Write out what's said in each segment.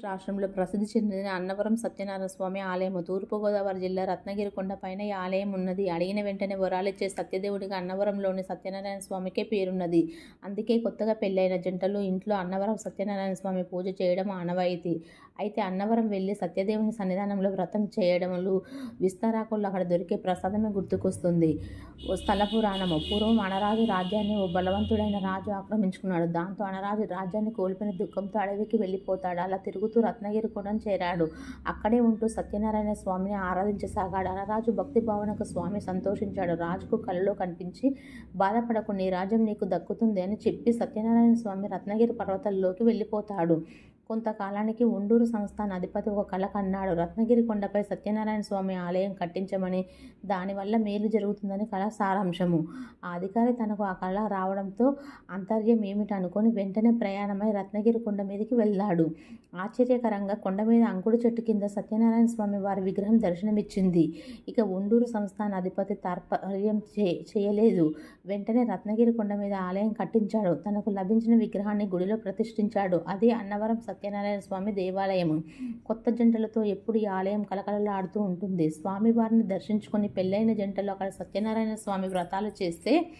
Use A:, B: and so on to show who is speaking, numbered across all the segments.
A: రాష్ట్రంలో ప్రసిద్ధి చెందిన అన్నవరం సత్యనారాయణ స్వామి ఆలయము. తూర్పుగోదావరి జిల్లా రత్నగిరి కొండపైన ఈ ఆలయం ఉన్నది. అడిగిన వెంటనే వరాలిచ్చే సత్యదేవుడిగా అన్నవరంలోని సత్యనారాయణ స్వామికే పేరున్నది. అందుకే కొత్తగా పెళ్ళైన జంటలు ఇంట్లో అన్నవరం సత్యనారాయణ స్వామి పూజ చేయడం ఆనవాయితీ. అయితే అన్నవరం వెళ్ళి సత్యదేవుని సన్నిధానంలో వ్రతం చేయడములు విస్తారాకుల్లో అక్కడ దొరికే ప్రసాదమే గుర్తుకొస్తుంది. స్థల పురాణము. పూర్వం అనరాజు రాజ్యాన్ని ఓ బలవంతుడైన రాజు ఆక్రమించుకున్నాడు. దాంతో అనరాజు రాజ్యాన్ని కోల్పోయిన దుఃఖంతో అడవికి వెళ్ళిపోతాడు. అలా తిరుగుతూ రత్నగిరి కూడా చేరాడు. అక్కడే ఉంటూ సత్యనారాయణ స్వామిని ఆరాధించసాగాడు. అనరాజు భక్తి భావనకు స్వామి సంతోషించాడు. రాజుకు కలలో కనిపించి బాధపడకు నీ రాజ్యం నీకు దక్కుతుంది అని చెప్పి సత్యనారాయణ స్వామి రత్నగిరి పర్వతాల్లోకి వెళ్ళిపోతాడు. కొంతకాలానికి ఉండూరు సంస్థాన అధిపతి ఒక కళ కన్నాడు రత్నగిరి కొండపై సత్యనారాయణ స్వామి ఆలయం కట్టించమని దానివల్ల మేలు జరుగుతుందని కళ సారాంశము. ఆ అధికారి తనకు ఆ కళ రావడంతో అంతర్యం ఏమిటి అనుకొని వెంటనే ప్రయాణమై రత్నగిరి కొండ మీదకి వెళ్ళాడు. ఆశ్చర్యకరంగా కొండ మీద అంకుడు చెట్టు కింద సత్యనారాయణ స్వామి వారి విగ్రహం దర్శనమిచ్చింది. ఇక ఉండూరు సంస్థాన అధిపతి తాత్పర్యం చే చేయలేదు. వెంటనే రత్నగిరి కొండ మీద ఆలయం కట్టించాడు. తనకు లభించిన విగ్రహాన్ని గుడిలో ప్రతిష్ఠించాడు. అది అన్నవరం సత్యనారాయణ స్వామి దేవాలయము. కొత్త జంటలతో ఎప్పుడు ఈ ఆలయం కలకలలాడుతూ ఉంటుంది. స్వామివారిని దర్శించుకొని పెళ్ళైన జంటలు అక్కడ సత్యనారాయణ స్వామి వ్రతాలు చేస్తే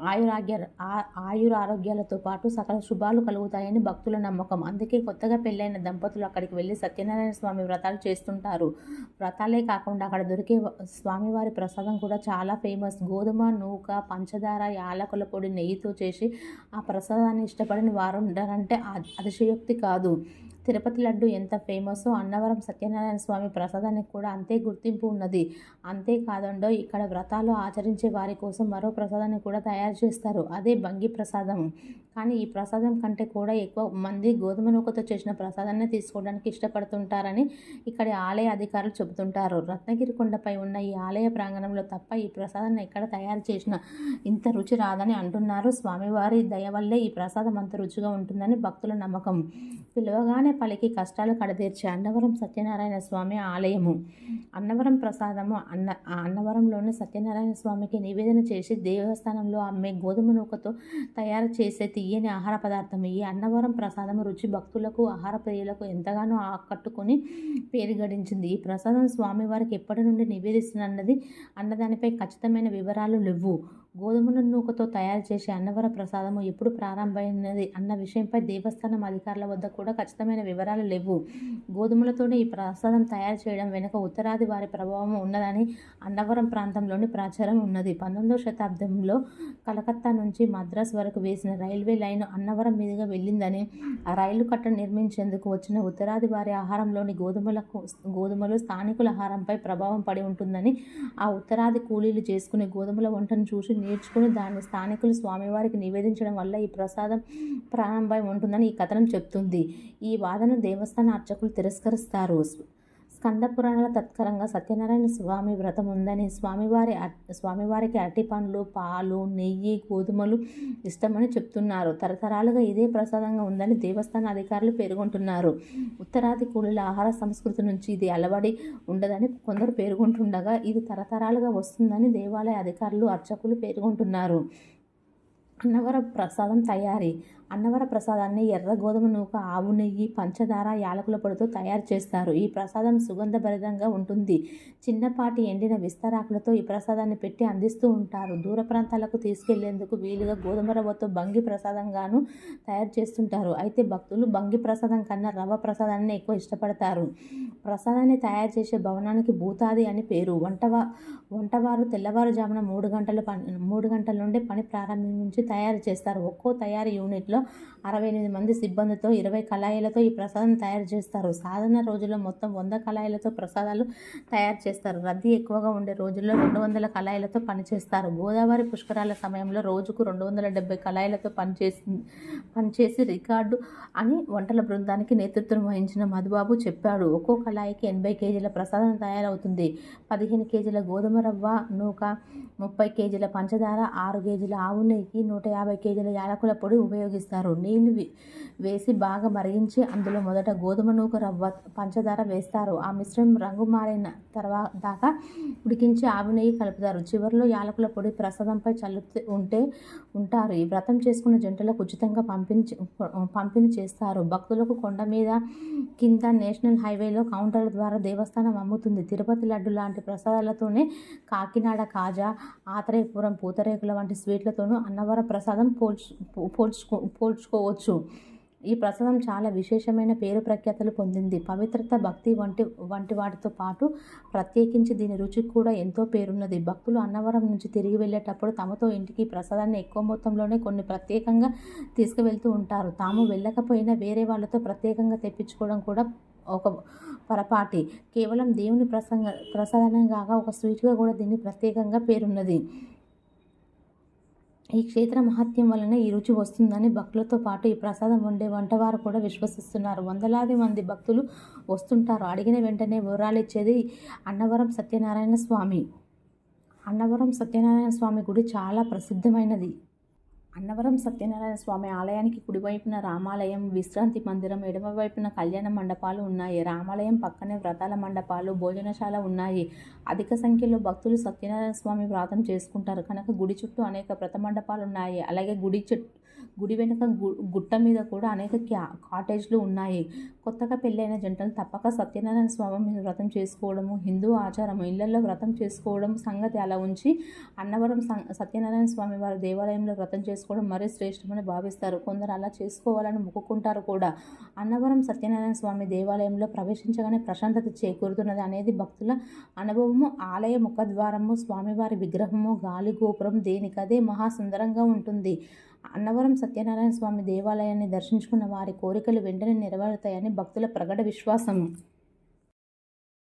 A: ఆయురాగ్య ఆ- ఆయుర ఆరోగ్యాలతో పాటు సకల శుభాలు కలుగుతాయని భక్తుల నమ్మకం. అందుకే కొత్తగా పెళ్ళైన దంపతులు అక్కడికి వెళ్ళి సత్యనారాయణ స్వామి వ్రతాలు చేస్తుంటారు. వ్రతాలే కాకుండా అక్కడ దొరికే స్వామివారి ప్రసాదం కూడా చాలా ఫేమస్. గోధుమ నూక పంచదార యాలకుల పొడి నెయ్యితో చేసి ఆ ప్రసాదాన్ని ఇష్టపడిన వారు ఉండాలంటే అతిశయోక్తి కాదు. 度。తిరుపతి లడ్డు ఎంత ఫేమస్ అన్నవరం సత్యనారాయణ స్వామి ప్రసాదానికి కూడా అంతే గుర్తింపు ఉన్నది. అంతేకాదండో ఇక్కడ వ్రతాలు ఆచరించే వారి కోసం మరో ప్రసాదాన్ని కూడా తయారు చేస్తారు. అదే బంగి ప్రసాదం. కానీ ఈ ప్రసాదం కంటే కూడా ఎక్కువ మంది గోధుమ నూకతో చేసిన ప్రసాదాన్ని తీసుకోవడానికి ఇష్టపడుతుంటారని ఇక్కడి ఆలయ అధికారులు చెబుతుంటారు. రత్నగిరి కొండపై ఉన్న ఈ ఆలయ ప్రాంగణంలో తప్ప ఈ ప్రసాదాన్ని ఎక్కడ తయారు చేసిన ఇంత రుచి రాదని అంటున్నారు. స్వామివారి దయ వల్లే ఈ ప్రసాదం అంత రుచిగా ఉంటుందని భక్తుల నమ్మకం. పిలవగానే పలికి కష్టాలు కడదీర్చే అన్నవరం సత్యనారాయణ స్వామి ఆలయము. అన్నవరం ప్రసాదము అన్న అన్నవరంలోని సత్యనారాయణ స్వామికి నివేదన చేసి దేవస్థానంలో అమ్మే గోధుమ నూకతో తయారు చేసే తీయని ఆహార పదార్థం ఈ అన్నవరం ప్రసాదం రుచి భక్తులకు ఆహార ప్రియులకు ఎంతగానో ఆకట్టుకొని పేరు గడించింది ఈ ప్రసాదం స్వామివారికి ఎప్పటి నుండి నివేదిస్తున్నది అన్నదానిపై ఖచ్చితమైన వివరాలు లేవు. గోధుమ నూకతో తయారు చేసే అన్నవర ప్రసాదము ఎప్పుడు ప్రారంభమైనది అన్న విషయంపై దేవస్థానం అధికారుల వద్ద కూడా ఖచ్చితమైన వివరాలు లేవు. గోధుమలతోనే ఈ ప్రసాదం తయారు చేయడం వెనుక ఉత్తరాది వారి ప్రభావం ఉన్నదని అన్నవరం ప్రాంతంలోని ప్రాచారం ఉన్నది. పంతొమ్మిదవ శతాబ్దంలో కలకత్తా నుంచి మద్రాస్ వరకు వేసిన రైల్వే లైన్ అన్నవరం మీదుగా వెళ్ళిందని ఆ రైలు కట్ట నిర్మించేందుకు వచ్చిన ఉత్తరాది వారి ఆహారంలోని గోధుమలకు గోధుమలు స్థానికుల ఆహారంపై ప్రభావం పడి ఉంటుందని ఆ ఉత్తరాది కూలీలు చేసుకునే గోధుమల వంటను చూసి నేర్చుకుని దాన్ని స్థానికులు స్వామివారికి నివేదించడం వల్ల ఈ ప్రసాదం ప్రారంభమై ఉంటుందని ఈ కథనం చెప్తుంది. ఈ వాదన దేవస్థాన అర్చకులు తిరస్కరిస్తారు. స్కంద పురాణాల తత్కరంగా సత్యనారాయణ స్వామి వ్రతం ఉందని స్వామివారి స్వామివారికి అరటి పండ్లు పాలు నెయ్యి గోధుమలు ఇష్టమని చెప్తున్నారు. తరతరాలుగా ఇదే ప్రసాదంగా ఉందని దేవస్థాన అధికారులు పేర్కొంటున్నారు. ఉత్తరాది కూలీల ఆహార సంస్కృతి నుంచి ఇది అలవడి ఉండదని కొందరు పేర్కొంటుండగా ఇది తరతరాలుగా వస్తుందని దేవాలయ అధికారులు అర్చకులు పేర్కొంటున్నారు. అన్నవర ప్రసాదం తయారీ. అన్నవర ప్రసాదాన్ని ఎర్ర గోధుమ నూక ఆవు నెయ్యి పంచదార యాలకుల పొడితో తయారు చేస్తారు. ఈ ప్రసాదం సుగంధభరితంగా ఉంటుంది. చిన్నపాటి ఎండిన విస్తరాకులతో ఈ ప్రసాదాన్ని పెట్టి అందిస్తూ ఉంటారు. దూర ప్రాంతాలకు తీసుకెళ్ళేందుకు వీలుగా గోధుమ రవ్వతో బంగి ప్రసాదంగాను తయారు చేస్తుంటారు. అయితే భక్తులు బంగి ప్రసాదం కన్నా రవ్వ ప్రసాదాన్ని ఎక్కువ ఇష్టపడతారు. ప్రసాదాన్ని తయారు చేసే భవనానికి భూతాది అని పేరు. వంటవా వంటవారు తెల్లవారుజామున మూడు గంటల పని మూడు గంటల నుండి పని ప్రారంభించి తయారు చేస్తారు. ఒక్కో తయారీ యూనిట్లో అరవై ఎనిమిది మంది సిబ్బందితో ఇరవై కళాయిలతో ఈ ప్రసాదం తయారు చేస్తారు. సాధారణ రోజుల్లో మొత్తం వంద కళాయిలతో ప్రసాదాలు తయారు చేస్తారు. రద్దీ ఎక్కువగా ఉండే రోజుల్లో రెండు వందల కళాయిలతో పనిచేస్తారు గోదావరి పుష్కరాల సమయంలో రోజుకు రెండు వందల డెబ్బై కళాయిలతో పనిచేసి పనిచేసి రికార్డు అని వంటల బృందానికి నేతృత్వం వహించిన మధుబాబు చెప్పాడు. ఒక్కో కళాయికి ఎనభై కేజీల ప్రసాదం తయారవుతుంది. పదిహేను కేజీల గోధుమ రవ్వ నూక ముప్పై కేజీల పంచదార ఆరు కేజీల ఆవు నెయ్యి నూట యాభై కేజీల యాలకుల పొడి ఉపయోగిస్తారు. నీళ్ళు వేసి బాగా మరిగించి అందులో మొదట గోధుమ నూక రవ్వ పంచదార వేస్తారు. ఆ మిశ్రమం రంగు మారిన తర్వాత దాకా ఉడికించి ఆవు నెయ్యి కలుపుతారు. చివరిలో యాలకుల పొడి ప్రసాదంపై చల్లుతూ ఉంటే ఉంటారు. ఈ వ్రతం చేసుకున్న జంటలకు ఉచితంగా పంపించి పంపిణీ చేస్తారు. భక్తులకు కొండ మీద కింద నేషనల్ హైవేలో కౌంటర్ల ద్వారా దేవస్థానం అమ్ముతుంది. తిరుపతి లడ్డు లాంటి ప్రసాదాలతోనే కాకినాడ కాజా ఆత్రేయపురం పూతరేకుల వంటి స్వీట్లతోనూ అన్నవరం ప్రసాదం పోల్చు పోల్చుకో పోల్చుకోవచ్చు. ఈ ప్రసాదం చాలా విశేషమైన పేరు ప్రఖ్యాతలు పొందింది. పవిత్రత భక్తి వంటి వంటి వాటితో పాటు ప్రత్యేకించి దీని రుచికి కూడా ఎంతో పేరున్నది. భక్తులు అన్నవరం నుంచి తిరిగి వెళ్ళేటప్పుడు తమతో ఇంటికి ప్రసాదాన్ని ఎక్కువ మొత్తంలోనే కొన్ని ప్రత్యేకంగా తీసుకువెళ్తూ ఉంటారు. తాము వెళ్ళకపోయినా వేరే వాళ్ళతో ప్రత్యేకంగా తెప్పించుకోవడం కూడా ఒక పొరపాటి. కేవలం దేవుని ప్రసంగ ప్రసాదం కాక ఒక స్వీట్గా కూడా దీన్ని ప్రత్యేకంగా పేరున్నది. ఈ క్షేత్ర మహత్యం వలన ఈ రుచి వస్తుందని భక్తులతో పాటు ఈ ప్రసాదం వండే వంటవారు కూడా విశ్వసిస్తున్నారు. వందలాది మంది భక్తులు వస్తుంటారు. అడిగిన వెంటనే వివరాలు ఇచ్చేది అన్నవరం సత్యనారాయణ స్వామి. అన్నవరం సత్యనారాయణ స్వామి గుడి చాలా ప్రసిద్ధమైనది. అన్నవరం సత్యనారాయణ స్వామి ఆలయానికి కుడివైపున రామాలయం విశ్రాంతి మందిరం ఎడమవైపున కళ్యాణ మండపాలు ఉన్నాయి. రామాలయం పక్కనే వ్రతాల మండపాలు భోజనశాల ఉన్నాయి. అధిక సంఖ్యలో భక్తులు సత్యనారాయణ స్వామి వ్రతం చేసుకుంటారు. కనుక గుడి చుట్టూ అనేక వ్రత మండపాలు ఉన్నాయి. అలాగే గుడి చుట్టూ గుడి వెనుక గు- గుట్ట మీద కూడా అనేక క్యా కాటేజ్లు ఉన్నాయి. కొత్తగా పెళ్ళైన జంటలు తప్పక సత్యనారాయణ స్వామి వ్రతం చేసుకోవడము హిందూ ఆచారం ఇళ్ళలో వ్రతం చేసుకోవడం సంగతి అలా ఉంచి అన్నవరం సత్యనారాయణ స్వామి వారి దేవాలయంలో వ్రతం చేసుకోవడం మరీ శ్రేష్టమని భావిస్తారు. కొందరు అలా చేసుకోవాలని మొక్కుకుంటారు కూడా. అన్నవరం సత్యనారాయణ స్వామి దేవాలయంలో ప్రవేశించగానే ప్రశాంతత చేకూరుతున్నది అనేది భక్తుల అనుభవము. ఆలయ ముఖద్వారము స్వామివారి విగ్రహము గాలి గోపురం దేనికదే మహాసుందరంగా ఉంటుంది. అన్నవరం సత్యనారాయణ స్వామి దేవాలయాన్ని దర్శించుకున్న వారి కోరికలు వెంటనే నెరవేరుతాయని భక్తుల ప్రగడ విశ్వాసం